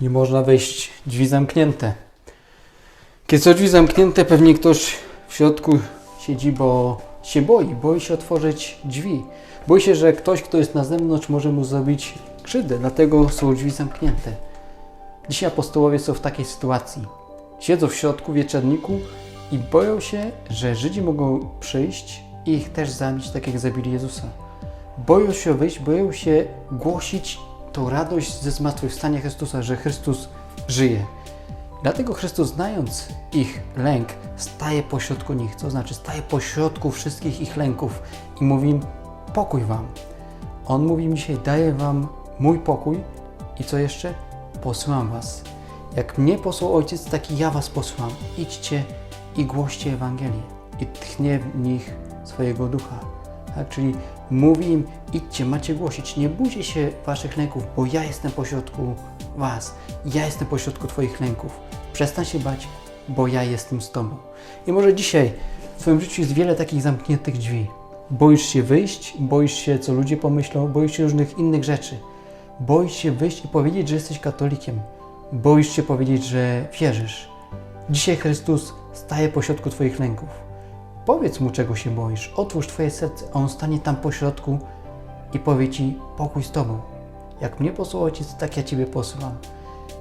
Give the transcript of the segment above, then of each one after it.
Nie można wejść, drzwi zamknięte. Kiedy są drzwi zamknięte, pewnie ktoś w środku siedzi, bo się boi. Boi się otworzyć drzwi. Boi się, że ktoś, kto jest na zewnątrz, może mu zrobić krzywdę, dlatego są drzwi zamknięte. Dzisiaj apostołowie są w takiej sytuacji. Siedzą w środku wieczerniku i boją się, że Żydzi mogą przyjść i ich też zabić, tak jak zabili Jezusa. Boją się wyjść, boją się głosić tą radość ze zmartwychwstania Chrystusa, że Chrystus żyje. Dlatego Chrystus, znając ich lęk, staje pośrodku nich, co znaczy staje pośrodku wszystkich ich lęków i mówi im: Pokój wam. On mówi im dzisiaj: Daję wam mój pokój i co jeszcze? Posyłam was. Jak mnie posłał Ojciec, tak i ja was posyłam. Idźcie i głoście Ewangelię. I tchnie w nich swojego ducha. Czyli mówi im, idźcie, macie głosić, nie bójcie się waszych lęków, bo ja jestem pośrodku was. Ja jestem pośrodku twoich lęków. Przestań się bać, bo ja jestem z tobą. I może dzisiaj w twoim życiu jest wiele takich zamkniętych drzwi. Boisz się wyjść, boisz się, co ludzie pomyślą, boisz się różnych innych rzeczy. Boisz się wyjść i powiedzieć, że jesteś katolikiem. Boisz się powiedzieć, że wierzysz. Dzisiaj Chrystus staje pośrodku Twoich lęków. Powiedz Mu, czego się boisz. Otwórz Twoje serce, a On stanie tam pośrodku i powie Ci pokój z Tobą. Jak mnie posłał Ojciec, tak ja Ciebie posyłam.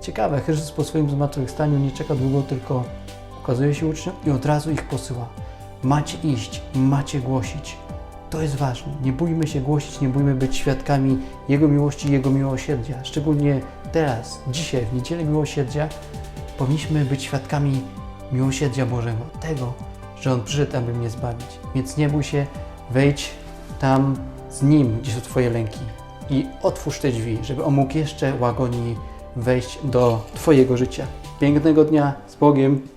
Ciekawe, Chrystus po swoim zmartwychwstaniu nie czeka długo, tylko ukazuje się uczniom i od razu ich posyła. Macie iść, macie głosić. To jest ważne. Nie bójmy się głosić, nie bójmy być świadkami Jego miłości, Jego miłosierdzia. Szczególnie teraz, dzisiaj, w Niedzielę Miłosierdzia, powinniśmy być świadkami miłosierdzia Bożego. Tego, że On przyszedł, aby mnie zbawić. Więc nie bój się, wejdź tam z Nim, gdzie są Twoje lęki i otwórz te drzwi, żeby On mógł jeszcze łagodniej wejść do Twojego życia. Pięknego dnia z Bogiem.